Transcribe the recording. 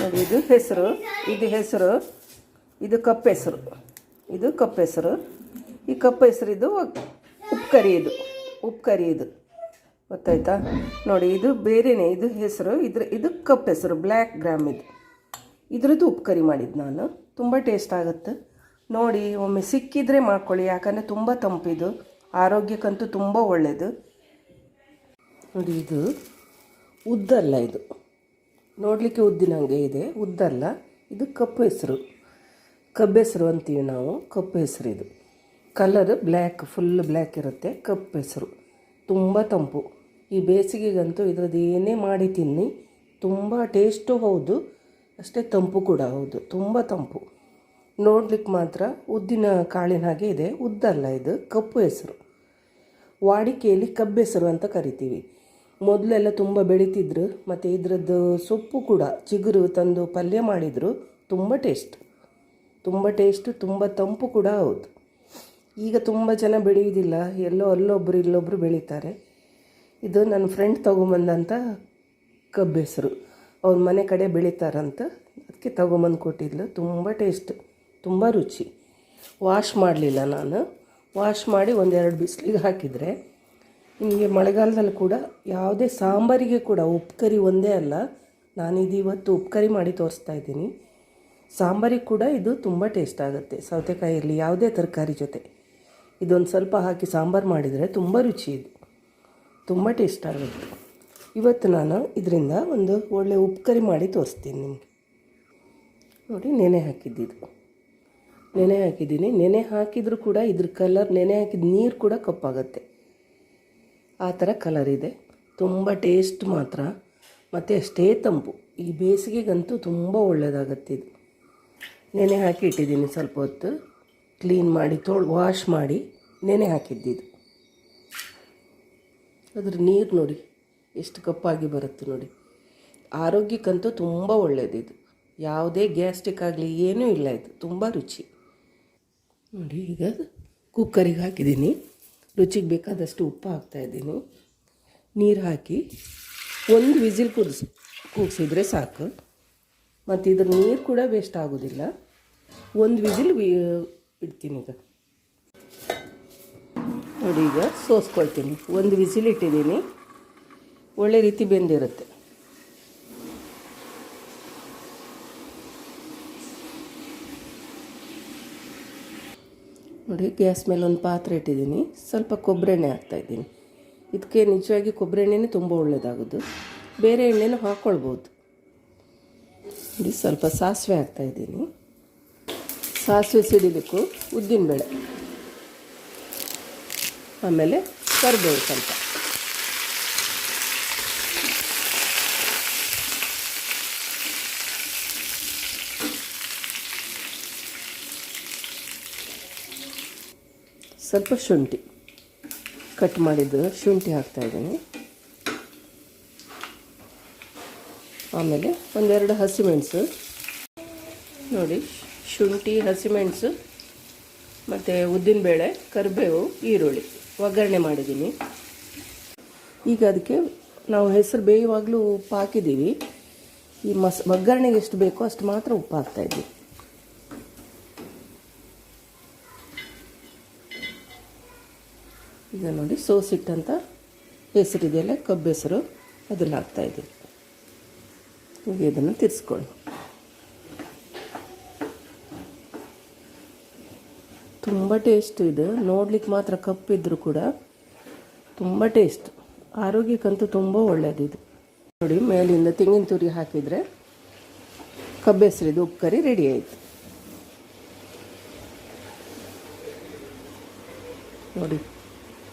ನೋಡಿ ಇದು ಹೆಸರು ಇದು ಹೆಸರು, ಇದು ಕಪ್ಪು ಹೆಸರು. ಇದು ಕಪ್ಪು ಹೆಸರು. ಈ ಕಪ್ಪು ಹೆಸರು ಇದು ಕರಿ ಇದು ಉಪ್ಪು ಕರಿ ಇದು. ಗೊತ್ತಾಯ್ತಾ? ನೋಡಿ, ಇದು ಬೇರೆನೇ, ಇದು ಹೆಸರು, ಇದ್ರ, ಇದು ಕಪ್ಪು ಹೆಸರು, ಬ್ಲ್ಯಾಕ್ ಗ್ರಾಮ್ ಇದು. ಇದ್ರದ್ದು ಉಪ್ಪು ಕರಿ ಮಾಡಿದ್ದು ನಾನು. ತುಂಬ ಟೇಸ್ಟ್ ಆಗುತ್ತೆ. ನೋಡಿ, ಒಮ್ಮೆ ಸಿಕ್ಕಿದ್ರೆ ಮಾಡ್ಕೊಳ್ಳಿ, ಯಾಕಂದರೆ ತುಂಬ ತಂಪಿದು ಆರೋಗ್ಯಕ್ಕಂತೂ ತುಂಬ ಒಳ್ಳೆಯದು ನೋಡಿ, ಇದು ಉದ್ದಲ್ಲ ಇದು. ನೋಡಲಿಕ್ಕೆ ಉದ್ದಿನ ಹಾಗೆ ಇದೆ. ಉದ್ದಲ್ಲ. ಇದು ಕಪ್ಪು ಹೆಸರು. ಕಬ್ಬು ಹೆಸರು ಅಂತೀವಿ ನಾವು. ಕಪ್ಪು ಹೆಸರು ಇದು. ಕಲರ್ ಬ್ಲ್ಯಾಕ್ ಫುಲ್ ಬ್ಲ್ಯಾಕ್ ಇರುತ್ತೆ. ಕಪ್ಪು ಹೆಸರು. ತುಂಬ ತಂಪು. ಈ ಬೇಸಿಗೆಗಂತೂ ಇದರದ್ದು ಏನೇ ಮಾಡಿ ತಿನ್ನಿ, ತುಂಬ ಟೇಸ್ಟು ಹೌದು, ಅಷ್ಟೇ ತಂಪು ಕೂಡ ಹೌದು. ತುಂಬ ತಂಪು. ನೋಡ್ಲಿಕ್ಕೆ ಮಾತ್ರ ಉದ್ದಿನ ಕಾಳಿನ ಹಾಗೆ ಇದೆ. ಉದ್ದಲ್ಲ ಇದು. ಕಪ್ಪು ಹೆಸರು. ವಾಡಿಕೆಯಲ್ಲಿ ಕಬ್ಬೆಸರು ಅಂತ ಕರಿತೀವಿ. ಮೊದಲೆಲ್ಲ ತುಂಬ ಬೆಳೀತಿದ್ರು, ಮತ್ತು ಇದರದ್ದು ಸೊಪ್ಪು ಕೂಡ ಚಿಗುರು ತಂದು ಪಲ್ಯ ಮಾಡಿದರು, ತುಂಬ ಟೇಸ್ಟ್ ತುಂಬ ಟೇಸ್ಟು ತುಂಬ ತಂಪು ಕೂಡ ಹೌದು. ಈಗ ತುಂಬ ಜನ ಬೆಳೆಯೋದಿಲ್ಲ, ಎಲ್ಲೋ ಅಲ್ಲೊಬ್ಬರು ಇಲ್ಲೊಬ್ಬರು ಬೆಳೀತಾರೆ. ಇದು ನನ್ನ ಫ್ರೆಂಡ್ ತೊಗೊಂಬಂದಂಥ ಕಬ್ಬೆಸರು ಅವ್ರ ಮನೆ ಕಡೆ ಬೆಳೀತಾರಂತ ಅದಕ್ಕೆ ತೊಗೊಂಬಂದು ಕೊಟ್ಟಿದ್ಲು. ತುಂಬ ಟೇಸ್ಟ್ ತುಂಬ ರುಚಿ. ವಾಶ್ ಮಾಡಲಿಲ್ಲ ನಾನು. ವಾಶ್ ಮಾಡಿ ಒಂದೆರಡು ಬಿಸಿಲಿಗೆ ಹಾಕಿದರೆ ನಿಮಗೆ ಮಳೆಗಾಲದಲ್ಲಿ ಕೂಡ ಯಾವುದೇ ಸಾಂಬಾರಿಗೆ ಕೂಡ ಉಪ್ಕರಿ ಒಂದೇ ಅಲ್ಲ ನಾನಿದು ಇವತ್ತು ಉಪ್ಕರಿ ಮಾಡಿ ತೋರಿಸ್ತಾ ಇದ್ದೀನಿ. ಸಾಂಬಾರಿಗೆ ಕೂಡ ಇದು ತುಂಬ ಟೇಸ್ಟ್ ಆಗುತ್ತೆ. ಸೌತೆಕಾಯಿ ಯಾವುದೇ ತರಕಾರಿ ಜೊತೆ. ಇದೊಂದು ಸ್ವಲ್ಪ ಹಾಕಿ ಸಾಂಬಾರು ಮಾಡಿದರೆ ತುಂಬ ರುಚಿ ಇದು. ತುಂಬ ಟೇಸ್ಟ್ ಆಗುತ್ತೆ. ಇವತ್ತು ನಾನು ಇದರಿಂದ ಒಂದು ಒಳ್ಳೆ ಉಪ್ಕರಿ ಮಾಡಿ ತೋರಿಸ್ತೀನಿ ನಿಮಗೆ. ನೋಡಿ, ನೆನೆ ಹಾಕಿದ್ದಿದ್ದು. ನೆನೆ ಹಾಕಿದ್ದೀನಿ. ನೆನೆ ಹಾಕಿದರೂ ಕೂಡ ಇದ್ರ ಕಲರ್ ನೆನೆ ಹಾಕಿದ ನೀರು ಕೂಡ ಕಪ್ಪಾಗತ್ತೆ. ಆ ಥರ ಕಲರ್ ಇದೆ. ತುಂಬ ಟೇಸ್ಟ್ ಮಾತ್ರ. ಮತ್ತು ಅಷ್ಟೇ ತಂಪು. ಈ ಬೇಸಿಗೆಗಂತೂ ತುಂಬ ಒಳ್ಳೆಯದಾಗತ್ತೆ ಇದು. ನೆನೆ ಹಾಕಿ ಇಟ್ಟಿದ್ದೀನಿ ಸ್ವಲ್ಪ ಹೊತ್ತು. ಕ್ಲೀನ್ ಮಾಡಿ, ತೊಳ್ ವಾಶ್ ಮಾಡಿ ನೆನೆ ಹಾಕಿದ್ದಿದ್ದು. ಅದ್ರ ನೀರು ನೋಡಿ, ಎಷ್ಟು ಕಪ್ಪಾಗಿ ಬರುತ್ತೆ ನೋಡಿ. ಆರೋಗ್ಯಕ್ಕಂತೂ ತುಂಬ ಒಳ್ಳೆಯದಿದು ಯಾವುದೇ ಗ್ಯಾಸ್ಟ್ರಿಕ್ ಆಗಲಿ ಏನೂ ಇಲ್ಲ ಇದು. ತುಂಬ ರುಚಿ. ನೋಡಿ ಈಗ ಕುಕ್ಕರಿಗೆ ಹಾಕಿದ್ದೀನಿ. ರುಚಿಗೆ ಬೇಕಾದಷ್ಟು ಉಪ್ಪು ಹಾಕ್ತಾಯಿದ್ದೀನಿ ನೀರು ಹಾಕಿ ಒಂದು ವಿಸಿಲ್ ಕುದಿಸ್ ಕೂಗಿಸಿದ್ರೆ ಸಾಕು. ಮತ್ತು ಇದ್ರ ನೀರು ಕೂಡ ವೇಸ್ಟ್ ಆಗೋದಿಲ್ಲ. ಒಂದು ವಿಸಿಲ್ ಇಡ್ತೀನಿ ಈಗ. ನೋಡಿ ಈಗ ಸೋಸ್ಕೊಳ್ತೀನಿ. ಒಂದು ವಿಸಿಲ್ ಇಟ್ಟಿದ್ದೀನಿ. ಒಳ್ಳೆ ರೀತಿ ಬೆಂದಿರುತ್ತೆ. ನೋಡಿ, ಗ್ಯಾಸ್ ಮೇಲೆ ಒಂದು ಪಾತ್ರೆ ಇಟ್ಟಿದ್ದೀನಿ. ಸ್ವಲ್ಪ ಕೊಬ್ಬರಿ ಎಣ್ಣೆ ಹಾಕ್ತಾಯಿದ್ದೀನಿ ಇದಕ್ಕೆ ನಿಜವಾಗಿ ಕೊಬ್ಬರಿ ಎಣ್ಣೆನೇ ತುಂಬ ಒಳ್ಳೆಯದಾಗೋದು ಬೇರೆ ಎಣ್ಣೆನೂ ಹಾಕ್ಕೊಳ್ಬೋದು ನೋಡಿ, ಸ್ವಲ್ಪ ಸಾಸಿವೆ ಹಾಕ್ತಾಯಿದ್ದೀನಿ ಸಾಸಿವೆ ಸಿಡಿಬೇಕು ಉದ್ದಿನಬೇಳೆ, ಆಮೇಲೆ ಕರಿಬೇವು ಸ್ವಲ್ಪ. ಸ್ವಲ್ಪ ಶುಂಠಿ ಕಟ್ ಮಾಡಿದ್ದು ಶುಂಠಿ ಹಾಕ್ತಾಯಿದ್ದೀನಿ ಆಮೇಲೆ ಒಂದೆರಡು ಹಸಿಮೆಣಸು. ನೋಡಿ, ಶುಂಠಿ, ಹಸಿಮೆಣಸು, ಮತ್ತು ಉದ್ದಿನಬೇಳೆ ಕರಿಬೇವು, ಈರುಳ್ಳಿ ಒಗ್ಗರಣೆ ಮಾಡಿದ್ದೀನಿ. ಈಗ ಅದಕ್ಕೆ ನಾವು ಹೆಸರು ಬೇಯುವಾಗಲೂ ಉಪ್ಪು ಹಾಕಿದ್ದೀವಿ. ಈ ಮಸ್, ಒಗ್ಗರಣೆಗೆ ಎಷ್ಟು ಬೇಕೋ ಅಷ್ಟು ಮಾತ್ರ ಉಪ್ಪು ಹಾಕ್ತಾಯಿದ್ವಿ ಈಗ ನೋಡಿ ಸೋಸಿಟ್ಟಂಥ ಹೆಸರಿದೆಯಲ್ಲ ಕಬ್ಬು ಹೆಸರು ಅದನ್ನು ಈಗ ಇದನ್ನು ತಿರ್ಸ್ಕೊಳ್ಳಿ. ತುಂಬ ಟೇಸ್ಟ್ ಇದು. ನೋಡ್ಲಿಕ್ಕೆ ಮಾತ್ರ ಕಪ್ಪಿದ್ರು ಕೂಡ ತುಂಬ ಟೇಸ್ಟ್. ಆರೋಗ್ಯಕ್ಕಂತೂ ತುಂಬ ಒಳ್ಳೆಯದಿದು ನೋಡಿ, ಮೇಲಿಂದ ತೆಂಗಿನ ತುರಿ ಹಾಕಿದರೆ ಕಬ್ಬು ಹೆಸರಿದು ಉಪ್ಪು ಕರಿ ರೆಡಿ ಆಯಿತು. ನೋಡಿ